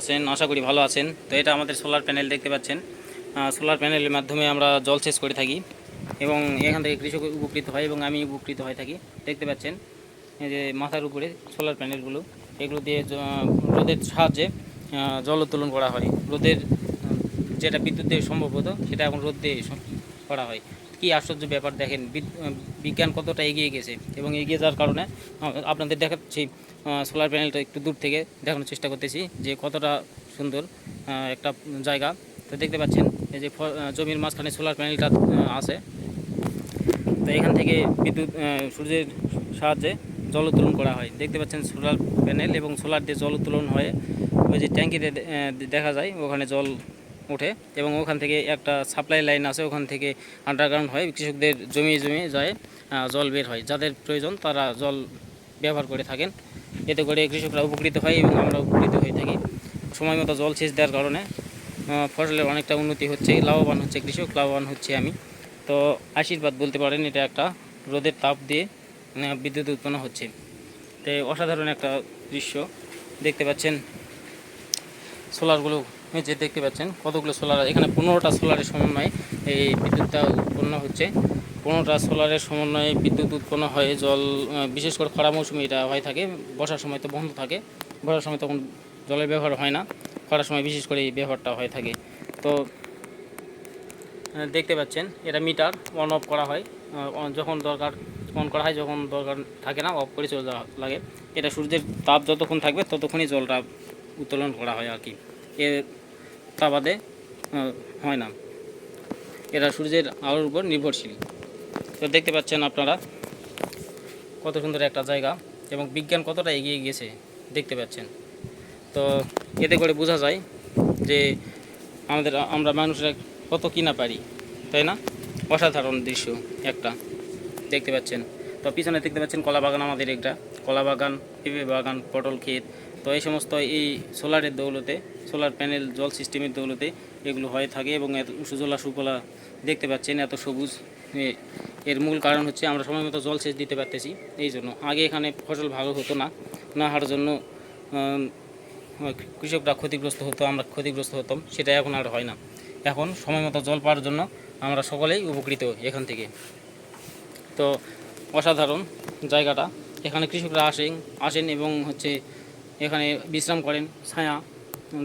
আছেন? আশা করি ভালো আছেন। তো এটা আমাদের সোলার প্যানেল দেখতে পাচ্ছেন। সোলার প্যানেলের মাধ্যমে আমরা জল সেচ করে থাকি এবং এখান থেকে কৃষক উপকৃত হয় এবং আমি উপকৃত হয়ে থাকি। দেখতে পাচ্ছেন যে মাথার উপরে সোলার প্যানেলগুলো এগুলো দিয়ে রোদের সাহায্যে জল উত্তোলন করা হয়। রোদের, যেটা বিদ্যুৎ দিয়ে সম্ভব হতো, সেটা এখন রোদ দিয়ে করা হয়। কি আশ্চর্য ব্যাপার দেখেন বিজ্ঞান কতটা এগিয়ে গেছে এবং এগিয়ে যাওয়ার কারণে আপনাদের দেখাচ্ছি সোলার প্যানেলটা একটু দূর থেকে দেখানোর চেষ্টা করতেছি যে কতটা সুন্দর একটা জায়গা। তো দেখতে পাচ্ছেন, এই যে জমির মাঝখানে সোলার প্যানেলটা আছে। তো এখান থেকে বিদ্যুৎ সূর্যের সাহায্যে জল উত্তোলন করা হয়। দেখতে পাচ্ছেন সোলার প্যানেল এবং সোলার দিয়ে জল উত্তোলন হয়ে। ওই যে ট্যাঙ্কিতে দেখা যায়, ওখানে জল ওঠে এবং ওখান থেকে একটা সাপ্লাই লাইন আছে, ওখান থেকে আন্ডারগ্রাউন্ড হয়, কৃষকদের জমি জমি যায় জল বের হয়। যাদের প্রয়োজন তারা জল ব্যবহার করে থাকেন। এতে করে কৃষকরা উপকৃত হয় এবং আমরা উপকৃত হয়ে থাকি। সময় মতো জল সেচ দেওয়ার কারণে ফসলের অনেকটা উন্নতি হচ্ছে, লাভবান হচ্ছে কৃষক, লাভবান হচ্ছে আমি। তো আশীর্বাদ বলতে পারেন, এটা একটা রোদের তাপ দিয়ে মানে বিদ্যুৎ উৎপন্ন হচ্ছে। তো অসাধারণ একটা দৃশ্য দেখতে পাচ্ছেন। সোলারগুলো এই যে দেখতে পাচ্ছেন, কতগুলো সোলার এখানে পনেরোটা সোলারের সমন্বয়ে এই বিদ্যুৎটা উৎপন্ন হচ্ছে। পনেরোটা সোলারের সমন্বয়ে বিদ্যুৎ উৎপন্ন হয়ে, জল বিশেষ করে খরা মৌসুমে এটা হয়ে থাকে, বর্ষার সময় তো বন্ধ থাকে, বর্ষার সময় তখন জলের ব্যবহার হয় না, খরার সময় বিশেষ করে এই ব্যবহারটা হয়ে থাকে। তো দেখতে পাচ্ছেন, এটা মিটার অন অফ করা হয় যখন দরকার অন করা হয়, যখন দরকার থাকে না অফ করে চলে যাওয়া লাগে। এটা সূর্যের তাপ যতক্ষণ থাকবে, ততক্ষণই জলটা উত্তোলন করা হয় আর কি। এর তা বাদে হয় না। এরা সূর্যের আলোর উপর নির্ভরশীল। তো দেখতে পাচ্ছেন আপনারা কত সুন্দর একটা জায়গা এবং বিজ্ঞান কতটা এগিয়ে গিয়েছে দেখতে পাচ্ছেন। তো এতে করে বোঝা যায় যে আমাদের, আমরা মানুষরা কত কিনা পারি, তাই না? অসাধারণ দৃশ্য একটা, দেখতে পাচ্ছেন। তো পিছনে দেখতে পাচ্ছেন কলা বাগান আমাদের একটা কলা বাগান পেঁপে বাগান, পটল ক্ষেত তো এই সমস্ত এই সোলারের দৌলতে, সোলার প্যানেল, জল সিস্টেমের দৌলতে এগুলো হয়ে থাকে এবং এত সুজলা সুফলা দেখতে পাচ্ছেন, এত সবুজ এর মূল কারণ হচ্ছে আমরা সময় মতো জল সেচ দিতে পারতেছি, এই জন্য। আগে এখানে ফসল ভালো হতো না না হওয়ার জন্য কৃষকরা ক্ষতিগ্রস্ত হতো, আমরা ক্ষতিগ্রস্ত হতাম, সেটা এখন আর হয় না। এখন সময় মতো জল পাওয়ার জন্য আমরা সকলেই উপকৃত এখান থেকে। তো অসাধারণ জায়গাটা। এখানে কৃষকরা আসেন আসেন এবং হচ্ছে এখানে বিশ্রাম করেন, ছায়া,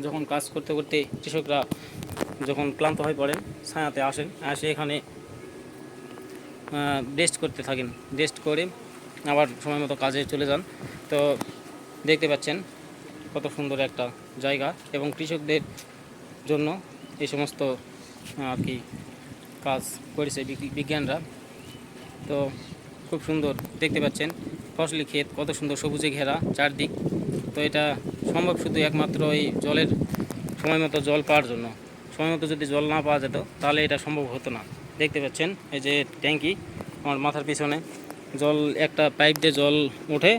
যখন কাজ করতে করতে কৃষকরা যখন ক্লান্ত হয়ে পড়েন, ছায়াতে আসেন আসে এখানে রেস্ট করতে থাকেন। রেস্ট করে আবার সময় মতো কাজে চলে যান। তো দেখতে পাচ্ছেন কত সুন্দর একটা জায়গা এবং কৃষকদের জন্য এই সমস্ত আর কি কাজ করেছে বিজ্ঞানরা। তো খুব সুন্দর দেখতে পাচ্ছেন, ফসলি ক্ষেত, কত সুন্দর সবুজে ঘেরা চারদিক। তো এটা সম্ভব শুধু একমাত্র এই জলের সময় মতো জল পাওয়ার জন্য। সময় মতো যদি জল না পাওয়া যেত, তাহলে এটা সম্ভব হতো না। দেখতে পাচ্ছেন, এই যে ট্যাঙ্কি, আমার মাথার পিছনে। জল, একটা পাইপ দিয়ে জল ওঠে,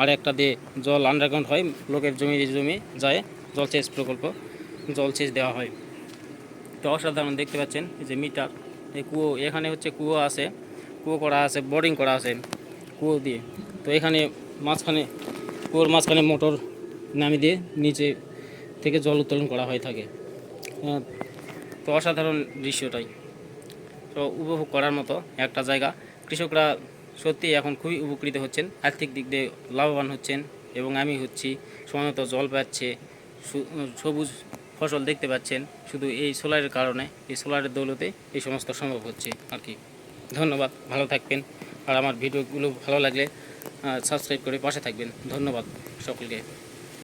আর একটা দিয়ে জল আন্ডারগ্রাউন্ড হয়, লোকের জমি জমি যায় জলসেচ প্রকল্প জলসেচ দেওয়া হয়। তো অসাধারণ, দেখতে পাচ্ছেন, এই যে মিটার, এই কুয়ো, এখানে হচ্ছে কুয়ো আছে, কুয়ো করা আছে বোরিং করা আছে, কুয়ো দিয়ে। তো এখানে মাঝখানে কুয়োর মাঝখানে মোটর নামিয়ে দিয়ে নিচে থেকে জল উত্তোলন করা হয়ে থাকে। তো অসাধারণ দৃশ্যটাই। তো উপভোগ করার মতো একটা জায়গা। কৃষকরা সত্যি এখন খুবই উপকৃত হচ্ছেন, আর্থিক দিক দিয়ে লাভবান হচ্ছেন এবং আমি হচ্ছি সময় মতো জল পাচ্ছে সবুজ ফসল দেখতে পাচ্ছেন। শুধু এই সোলারের কারণে, এই সোলারের দৌলতে এই সমস্ত সম্ভব হচ্ছে আর কি। ধন্যবাদ ভালো থাকবেন। আর আমার ভিডিওগুলো ভালো লাগলে সাবস্ক্রাইব করে পাশে থাকবেন। ধন্যবাদ সকলকে।